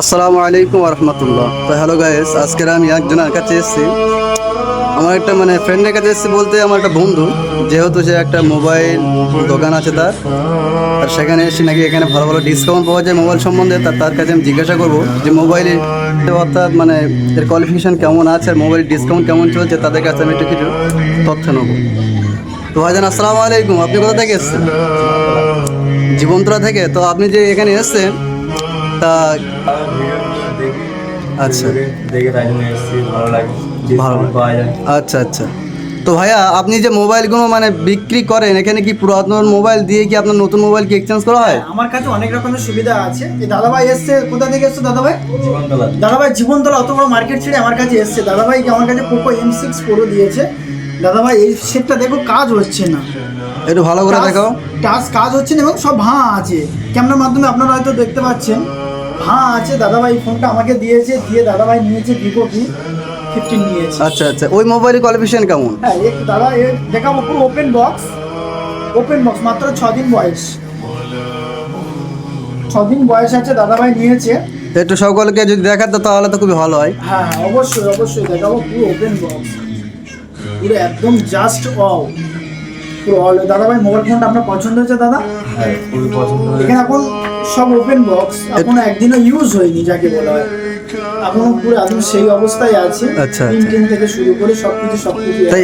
আসসালামু আলাইকুম রহমতুল্লাহ। তো হ্যালো গাইস আজকের আমি একজনের কাছে এসেছি। আমার একটা মানে ফ্রেন্ডের কাছে এসেছি বলতে আমার একটা বন্ধু, যেহেতু সে একটা মোবাইল দোকান আছে তার, আর সেখানে এসে নাকি এখানে ভালো ভালো ডিসকাউন্ট পাওয়া যায় মোবাইল সম্বন্ধে তার তার কাছে আমি জিজ্ঞাসা করব যে মোবাইলের অর্থাৎ মানে এর কোয়ালিফিকেশন কেমন আছে আর মোবাইল ডিসকাউন্ট কেমন চলছে তাদের কাছে আমি একটু কিছু তথ্য নেব। তো ভাইজান, আসসালামু আলাইকুম। আপনি কোথা থেকে এসেছেন? জীবন্তরা থেকে? তো আপনি যে এখানে এসেছেন তা আচ্ছা। দেখে তাই জন্য এসেছি ভালো লাগে ভালো পাওয়া যায়। আচ্ছা আচ্ছা। তো ভাইয়া আপনি যে মোবাইলগুলো মানে বিক্রি করেন এখানে কি পুরাতন মোবাইল দিয়ে কি আপনার নতুন মোবাইল কি এক্সচেঞ্জ করা হয়? আমার কাছে অনেক রকমের সুবিধা আছে। এই দাদাভাই এসছে কোথা থেকে এসছে দাদাভাই? জীবনতলা। দাদাভাই জীবনতলা অত বড় মার্কেট ছেড়ে আমার কাছে এসছে। দাদাভাই আমার কাছে পোকো এম সিক্স প্রো দিয়েছে। দাদাভাই এই সেটটা দেখো কাজ হচ্ছে না। একটু ভালো করে দেখাও। টাচ কাজ হচ্ছে না এবং সব ভাঁ আছে। ক্যামেরার মাধ্যমে আপনারা হয়তো দেখতে পাচ্ছেন। ভাঁ আছে দাদাভাই ফোনটা আমাকে দিয়েছে দিয়ে দাদাভাই নিয়েছে ভিভো কি ফিফটিন নিয়েছে। আচ্ছা আচ্ছা ওই মোবাইলের কোয়ালিফিকেশন কেমন? হ্যাঁ এক দাদা এ দেখাবো পুরো ওপেন বক্স ওপেন বক্স মাত্র ছ দিন বয়স। ছ দিন বয়স আছে দাদাভাই নিয়েছে। একটু সকলকে যদি দেখাতো তাহলে তো খুবই ভালো হয়। হ্যাঁ হ্যাঁ অবশ্যই অবশ্যই দেখাবো পুরো ওপেন বক্স পুরো একদম জাস্ট অল পুরো অল দাদাভাই মোবাইল ফোনটা আপনার পছন্দ হয়েছে দাদা? হ্যাঁ খুবই পছন্দ এখানে এখন সব ওপেন বক্স এখনও একদিনও ইউজ হয়নি যাকে বলা হয়। এখনও পুরো সেই অবস্থায় আছে। আচ্ছা, আচ্ছা। থেকে শুরু করে সবকিছু তাই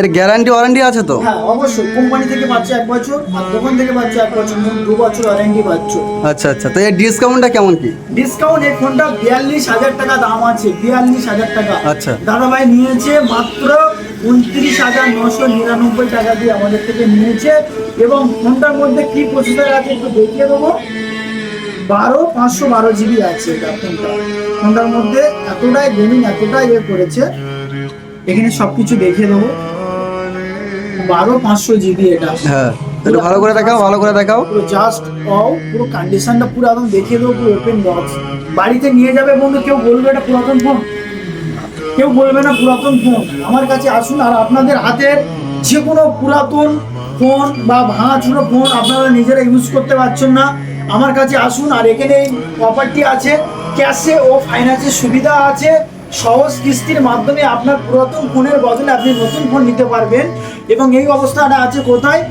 এর গ্যারান্টি ওয়ারেন্টি আছে তো? হ্যাঁ অবশ্যই। কোম্পানি থেকে পাচ্ছে এক বছর আর দোকান থেকে পাচ্ছে এক বছর দু বছর ওয়ারেন্টি পাচ্ছ। আচ্ছা আচ্ছা। তো এর ডিসকাউন্টটা কেমন কি? ডিসকাউন্ট এই ফোনটা বিয়াল্লিশ হাজার টাকা দাম আছে বিয়াল্লিশ হাজার টাকা। আচ্ছা। দাদাভাই নিয়েছে মাত্র উনত্রিশ হাজার নশো নিরানব্বই টাকা দিয়ে আমাদের থেকে নিয়েছে। এবং ফোনটার মধ্যে কি প্রসেসর আছে একটু দেখিয়ে দেবো। বারো পাঁচশো বারো জিবি আছে এটা ফোনটা। ফোনটার মধ্যে এতটাই গেমিং এতটাই ইয়ে করেছে। এখানে সবকিছু দেখিয়ে দেবো। বারো পাঁচশো জিবি এটা। হ্যাঁ একটু ভালো করে দেখাও ভালো করে দেখাও। পুরো জাস্ট অও পুরো কন্ডিশনটা পুরো একদম দেখিয়ে দেবো পুরো ওপেন বক্স বাড়িতে নিয়ে যাবে বন্ধু কেউ বলবে এটা পুরাতন ফোন কেউ বলবে না পুরাতন ফোন। আমার কাছে আসুন আর আপনাদের হাতের যে কোনো পুরাতন ফোন বা ভাঙাচুরো ফোন আপনারা নিজেরা ইউজ করতে পারছেন না। আমার কাছে আসুন আর এখানে এই প্রপার্টি আছে। ক্যাশে ও ফাইন্যান্সের সুবিধা আছে। সহজ কিস্তির মাধ্যমে আপনার পুরাতন ফোনের বদলে আপনি নতুন ফোন নিতে পারবেন। এবং এই অবস্থাটা আছে কোথায়?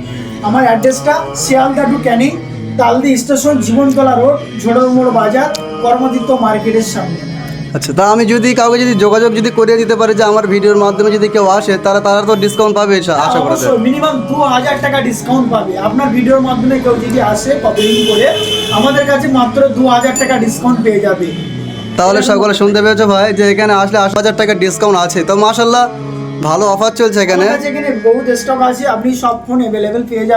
আমার অ্যাড্রেসটা Sealdah to Canning, Taldi station, Jibantala road Jhormor বাজার, কর্মতীর্থ মার্কেটের সামনে। আচ্ছা তা আমি যদি কাউকে যদি যোগাযোগ যদি করে দিতে পারি যে আমার ভিডিওর মাধ্যমে যদি কেউ আসে তারা তারা তো ডিসকাউন্ট পাবে আশা- আশা করা যায়। মিনিমাম দু হাজার টাকা ডিসকাউন্ট পাবে। আপনার ভিডিওর মাধ্যমে কেউ যদি আসে কপিলিং করে আমাদের কাছে মাত্র দু হাজার টাকা ডিসকাউন্ট পেয়ে যাবে। তাহলে সকলে শুনতে পেয়েছ ভাই যে এখানে আসলে আট হাজার টাকা ডিসকাউন্ট আছে। তো মাশাল্লাহ ভালো অফার চলছে এখানে। এখানে বহুত স্টক আছে আপনি সব ফোন অ্যাভেলেবেল পেয়ে যাবেন।